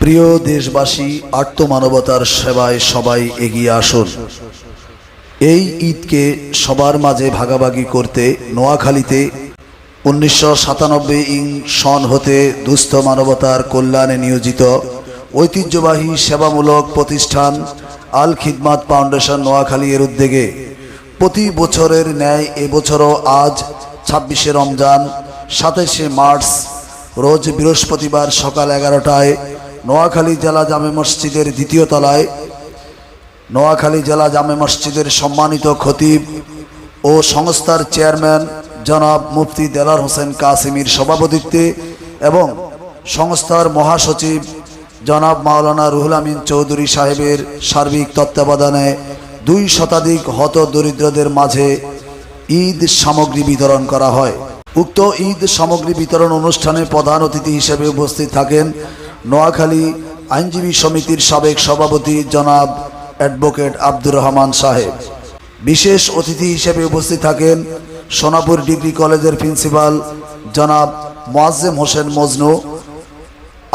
প্রিয় দেশবাসী, আত্মমানবতার সেবায় সবাই এগিয়ে আসুন। এই ঈদকে সবার মাঝে ভাগাভাগি করতে নোয়াখালীতে উনিশশো সাতানব্বই ইং সন হতে দুস্থ মানবতার কল্যাণে নিয়োজিত ঐতিহ্যবাহী সেবামূলক প্রতিষ্ঠান আল খিদমাত ফাউন্ডেশন নোয়াখালী এর উদ্যোগে প্রতি বছরের ন্যায় এবছরও আজ ছাব্বিশে রমজান, সাতাশে মার্চ, রোজ বৃহস্পতিবার সকাল এগারোটায় নোয়াখালী জেলা জামে মসজিদের দ্বিতীয় তলায়, নোয়াখালী জেলা জামে মসজিদের সম্মানিত খতিব ও সংস্থার চেয়ারম্যান জনাব মুফতি দেলার হোসেন কাসিমির সভাপতিত্বে এবং সংস্থার মহাসচিব জনাব মাওলানা রুহুল আমিন চৌধুরী সাহেবের সার্বিক তত্ত্বাবধানে দুই শতাধিক হত দরিদ্রদের মাঝে ঈদ সামগ্রী বিতরণ করা হয়। উক্ত ঈদ সামগ্রী বিতরণ অনুষ্ঠানে প্রধান অতিথি হিসেবে উপস্থিত থাকেন নোয়াখালী আইনজীবী সমিতির সাবেক সভাপতি জনাব অ্যাডভোকেট আব্দুর রহমান সাহেব। বিশেষ অতিথি হিসেবে উপস্থিত থাকেন সোনাপুর ডিগ্রি কলেজের প্রিন্সিপাল জনাব মোয়াজ্জেম হোসেন মজনু।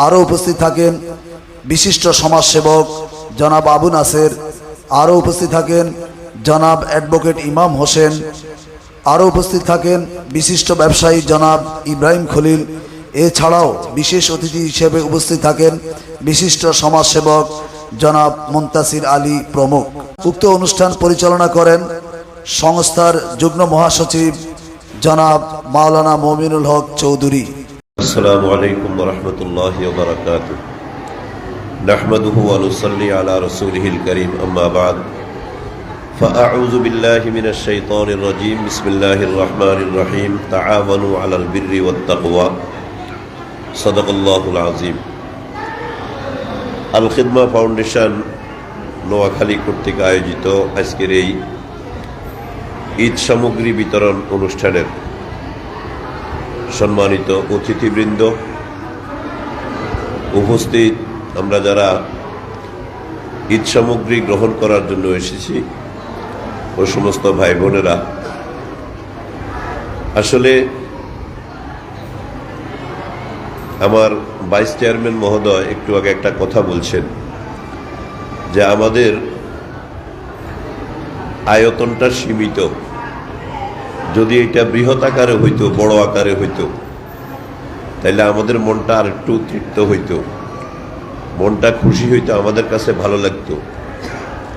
আরও উপস্থিত থাকেন বিশিষ্ট সমাজসেবক জনাব আবু নাসের। আরও উপস্থিত থাকেন জনাব অ্যাডভোকেট ইমাম হোসেন। আরও উপস্থিত থাকেন বিশিষ্ট ব্যবসায়ী জনাব ইব্রাহিম খলিল। এছাড়াও বিশেষ অতিথি হিসেবে উপস্থিত থাকেন বিশিষ্ট সমাজসেবক জনাব মুন্তাসির আলী প্রমুখ উক্ত অনুষ্ঠান পরিচালনা করেন সংস্থার যুগ্ম মহাসচিব জনাব মাওলানা মমিনুল হক চৌধুরী السلام عليكم ورحمة الله وبركاته نحمده ونصلي على رسوله الكريم أما بعد فأعوذ بالله من الشيطان الرجيم بسم الله الرحمن الرحيم تعاونوا على البر والتقوى সদকুল্লাহুল আজিম। আল খিদমা ফাউন্ডেশন নোয়াখালী কর্তৃক আয়োজিত আজকের এই ঈদ সামগ্রী বিতরণ অনুষ্ঠানের সম্মানিত অতিথিবৃন্দ, উপস্থিত আমরা যারা ঈদ সামগ্রী গ্রহণ করার জন্য এসেছি ও সমস্ত ভাই বোনেরা আসলে আমার ভাইস চেয়ারম্যান মহোদয় একটু আগে একটা কথা বলছেন যে আমাদের আয়তনটা সীমিত। যদি এটা বৃহৎ আকারে হইতো, বড় আকারে হইতো তাহলে আমাদের মনটা আর একটু তৃপ্ত হইতো। মনটা খুশি হইতো, আমাদের কাছে ভালো লাগতো।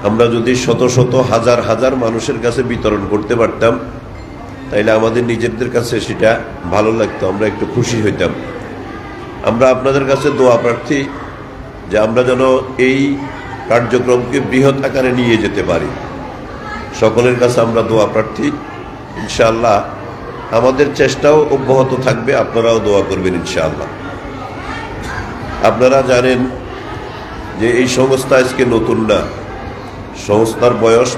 আমরা যদি শত শত হাজার হাজার মানুষের কাছে বিতরণ করতে পারতাম, তাইলে আমাদের নিজেদের কাছে সেটা ভালো লাগতো, আমরা একটু খুশি হইতাম। আমরা আপনাদের কাছে দোয়া প্রার্থী যে আমরা যেন এই কার্যক্রমকে বৃহৎ আকারে নিয়ে যেতে পারি। সকলের কাছে আমরা দোয়া প্রার্থী। ইনশাআল্লাহ আমাদের চেষ্টাও অব্যাহত থাকবে, আপনারাও দোয়া করবেন ইনশাআল্লাহ। আপনারা জানেন যে এই সংস্থা আজকে নতুন না, সংস্থার বয়স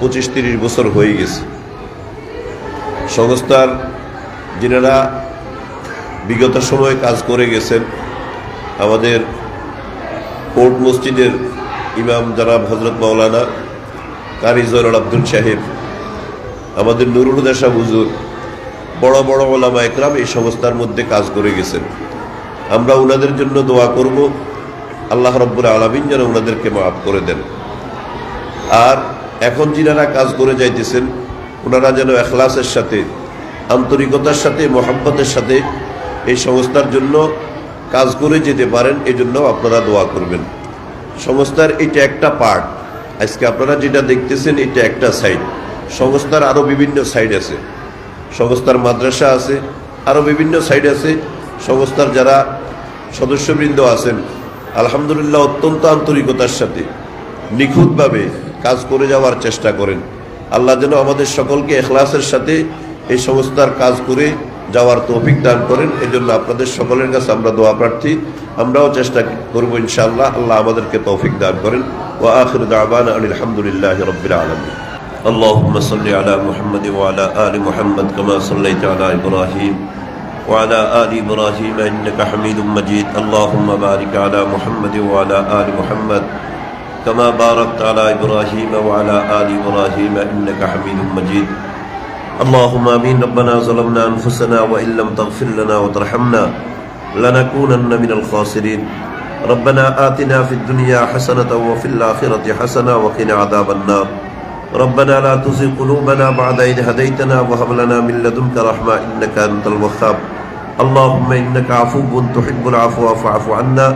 পঁচিশ তিরিশ বছর হয়ে গেছে। সংস্থার যিনারা বিগত সময়ে কাজ করে গেছেন আমাদের কোর্ট মসজিদের ইমাম জনাব হজরত মাওলানা কারি জয়নুল আব্দুল সাহেব, আমাদের নুরুল দেশা হুজুর, বড় বড় ওলামা একরাম এই সংস্থার মধ্যে কাজ করে গেছেন। আমরা ওনাদের জন্য দোয়া করব, আল্লাহ রব্বুর আলমিন যেন ওনাদেরকে মাফ করে দেন। আর এখন যিনারা কাজ করে যাইতেছেন ওনারা যেন এখলাসের সাথে, আন্তরিকতার সাথে মোহাম্মতের সাথে এই সংস্থার জন্য কাজ করে যেতে পারেন এই জন্য আপনারা দোয়া করবেন। সংস্থার এটা একটা পার্ট আজকে আপনারা যেটা দেখতেছেন, এটা একটা সাইড সংস্থার আরও বিভিন্ন সাইড আছে। সংস্থার মাদ্রাসা আছে আরও বিভিন্ন সাইড আছে। সংস্থার যারা সদস্যবৃন্দ আছেন, আলহামদুলিল্লাহ অত্যন্ত আন্তরিকতার সাথে নিখুঁতভাবে কাজ করে যাওয়ার চেষ্টা করেন। আল্লাহ যেন আমাদের সকলকে এখলাসের সাথে এই সংস্থার কাজ করে যাওয়ার তৌফিক দান করেন এই জন্য আপনাদের সকলের কাছে আমরা দোয়া প্রার্থী আমরাও চেষ্টা করব ইনশাআল্লাহ আল্লাহ আমাদেরকে তৌফিক দান করেন ও আখির দাবান আলহামদুলিল্লাহ রবিল আলমী اللهم صل على محمد وعلى آل محمد كما صليت على إبراهيم وعلى آل إبراهيم إنك حميد مجيد اللهم بارك على محمد وعلى آل محمد كما باركت على إبراهيم وعلى آل إبراهيم إنك حميد مجيد اللهم آمين. ربنا ظلمنا أنفسنا وإن لم تغفر لنا وترحمنا لنكونن من الخاسرين. ربنا آتنا في الدنيا حسنة وفي الآخرة حسنة وقنا عذاب النار. ربنا لا تزغ قلوبنا بعد إذ هديتنا وهب لنا من لدنك رحمة إنك أنت الوهاب. اللهم إنك عفو تحب العفو فاعف عنا.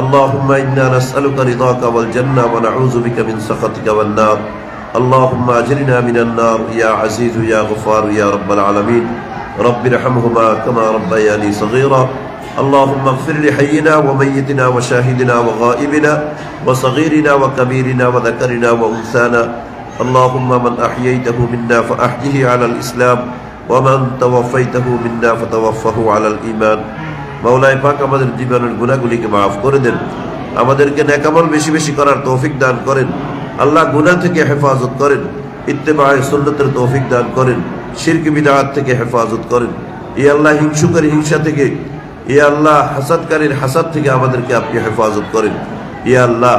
اللهم إنا نسألك رضاك والجنة ونعوذ بك من سخطك والنار. اللهم أجرنا من النار يا عزيز يا غفار يا رب العالمين رب ارحمهما كما ربياني صغيرا اللهم اغفر لحينا وميتنا وشاهدنا وغائبنا وصغيرنا وكبيرنا وذكرنا وأنثانا اللهم من أحييته منا فأحيه على الإسلام ومن توفيته منا فتوفه على الإيمان মাওলায় পাক আমাদের জীবনের গুণাগুলিকে মাফ করে দেন আমাদেরকে নেকামল বেশি বেশি করার তৌফিক দান করেন আল্লাহ গুনাহ থেকে হেফাজত করেন, ইত্তেবায় সুন্নতের তৌফিক দান করেন, শিরক বিদাত থেকে হেফাজত করেন। ই আল্লাহ হিংসুকের হিংসা থেকে ই আল্লাহ হাসাদকারীর হাসাদ থেকে আমাদেরকে আপনি হেফাজত করেন। ই আল্লাহ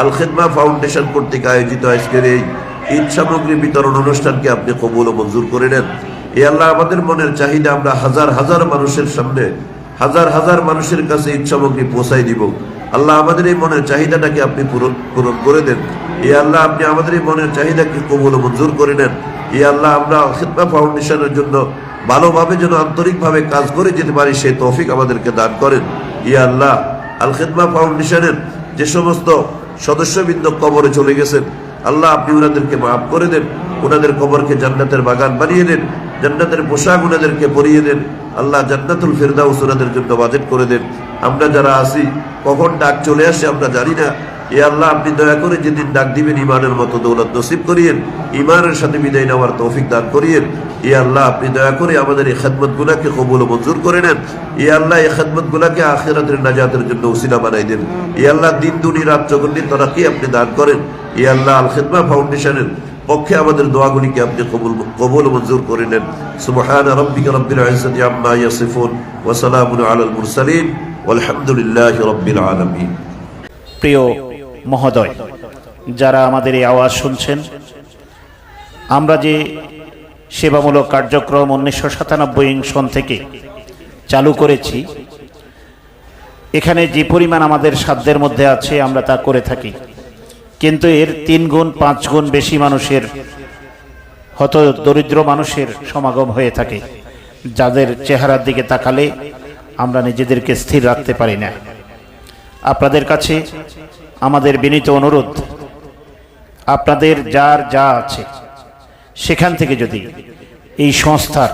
আল খেদমা ফাউন্ডেশন কর্তৃক আয়োজিত আজকের এই ঈদ সামগ্রী বিতরণ অনুষ্ঠানকে আপনি কবুল ও মঞ্জুর করে নেন। এ আল্লাহ আমাদের মনের চাহিদা আমরা হাজার হাজার মানুষের সামনে, হাজার হাজার মানুষের কাছে ঈদ সামগ্রী পৌঁছাই দিব। আল্লাহ আমাদের এই মনের চাহিদাটাকে আপনি পূরণ পূরণ করে দেন। এ আল্লাহ, আপনি আমাদের এই মনের চাহিদাকে কবুল মঞ্জুর করে নেন। এ আল্লাহ, আমরা খেদমা ফাউন্ডেশনের জন্য ভালোভাবে যেন আন্তরিকভাবে কাজ করে যেতে পারি, সেই তৌফিক আমাদেরকে দান করেন। ইয়া আল্লাহ, আল খেদমা ফাউন্ডেশনের যে সমস্ত সদস্যবৃন্দ কবরে চলে গেছেন, আল্লাহ আপনি ওনাদেরকে মাফ করে দেন। ওনাদের কবরকে জান্নাতের বাগান বানিয়ে দেন, জান্নাতের পোশাক ওনাদেরকে পরিয়ে দেন। আল্লাহ জান্নাতুল ফেরদাউস ওনাদের জন্য বাজেট করে দেন। আমরা যারা আছি, কখন ডাক চলে আসে আমরা জানি না। এ আল্লাহ, আপনি দয়া করে যেদিন ডাক দিবেন ইমানের মতো দৌলত নসিব করিয়েন ইমানের সাথে বিদায় নেওয়ার তৌফিক দান করিয়েন। এ আল্লাহ, আপনি দয়া করে আমাদের এই খেদমত গুলাকে কবুল মঞ্জুর করে নেন। এ আল্লাহ, এই খেদমত গুলাকে আখেরাতের নাজাতের জন্য উসিলা বানাই দেন। এ আল্লাহ, দিন, দুনি, রাত চগন্ডি তরাকি আপনি দান করেন। এ আল্লাহ আল খেদমা ফাউন্ডেশনের পক্ষে আমাদের দোয়াগুলিকে আপনি কবুল কবুল মঞ্জুর করে নেন। সুবহান রাব্বিকা রাব্বিল ইজ্জাতি আম্মা ইয়াসিফুন ওয়া সালামুন আলাল মুরসালিন। প্রিয় মহোদয়, যারা আমাদের এই আওয়াজ শুনছেন, আমরা যে সেবামূলক কার্যক্রম উনিশশো সাতানব্বই সন থেকে চালু করেছি, এখানে যে পরিমাণ আমাদের সাধ্যের মধ্যে আছে, আমরা তা করে থাকি। কিন্তু এর তিন গুণ, পাঁচ গুণ বেশি মানুষের হত দরিদ্র মানুষের সমাগম হয়ে থাকে, যাদের চেহারার দিকে তাকালে আমরা নিজেদেরকে স্থির রাখতে পারি না। আপনাদের কাছে আমাদের বিনীত অনুরোধ, আপনাদের যার যা আছে, সেখান থেকে যদি এই সংস্থার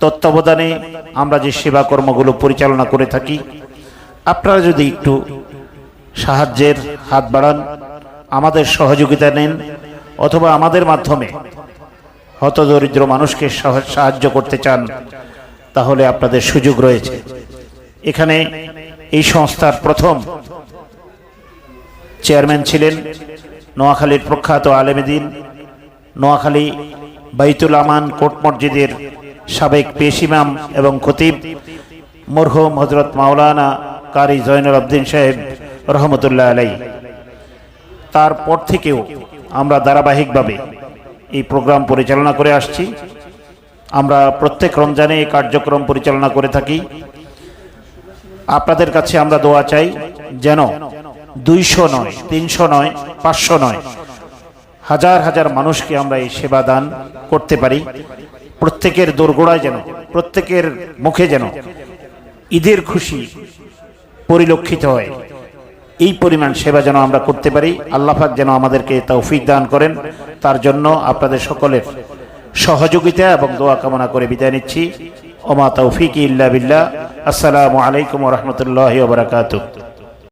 তত্ত্বাবধানে আমরা যে সেবা কর্মগুলো পরিচালনা করে থাকি, আপনারা যদি একটু সাহায্যের হাত বাড়ান, আমাদের সহযোগিতা নেন, অথবা আমাদের মাধ্যমে হতদরিদ্র মানুষকে সাহায্য করতে চান তাহলে আপনাদের সুযোগ রয়েছে। এখানে এই সংস্থার প্রথম চেয়ারম্যান ছিলেন নোয়াখালীর প্রখ্যাত আলেমেদিন নোয়াখালী বাইতুল আমান কোট মসজিদের সাবেক পেশ ইমাম এবং খতিব মরহুম হজরত মাওলানা কারি জয়নুল আবদিন সাহেব রহমতুল্লাহ আলাই তারপর থেকেও আমরা ধারাবাহিকভাবে এই প্রোগ্রাম পরিচালনা করে আসছি। আমরা প্রত্যেক রমজানে এই কার্যক্রম পরিচালনা করে থাকি। আপনাদের কাছে আমরা দোয়া চাই যেন দুইশো নয়, তিনশো নয়, পাঁচশো নয়, হাজার হাজার মানুষকে আমরা এই সেবা দান করতে পারি। প্রত্যেকের দোরগোড়ায় যেন, প্রত্যেকের মুখে যেন ঈদের খুশি পরিলক্ষিত হয়। এই পরিমাণ সেবা যেন আমরা করতে পারি। আল্লাহাক যেন আমাদেরকে তৌফিক দান করেন। তার জন্য আপনাদের সকলের সহযোগিতা এবং দোয়া কামনা করে বিদায় নিচ্ছি। ওমা তৌফিক ইল্লা বিল্লাহ। আসসালামু আলাইকুম রহমতুল্লাহ বারাকাতুহ।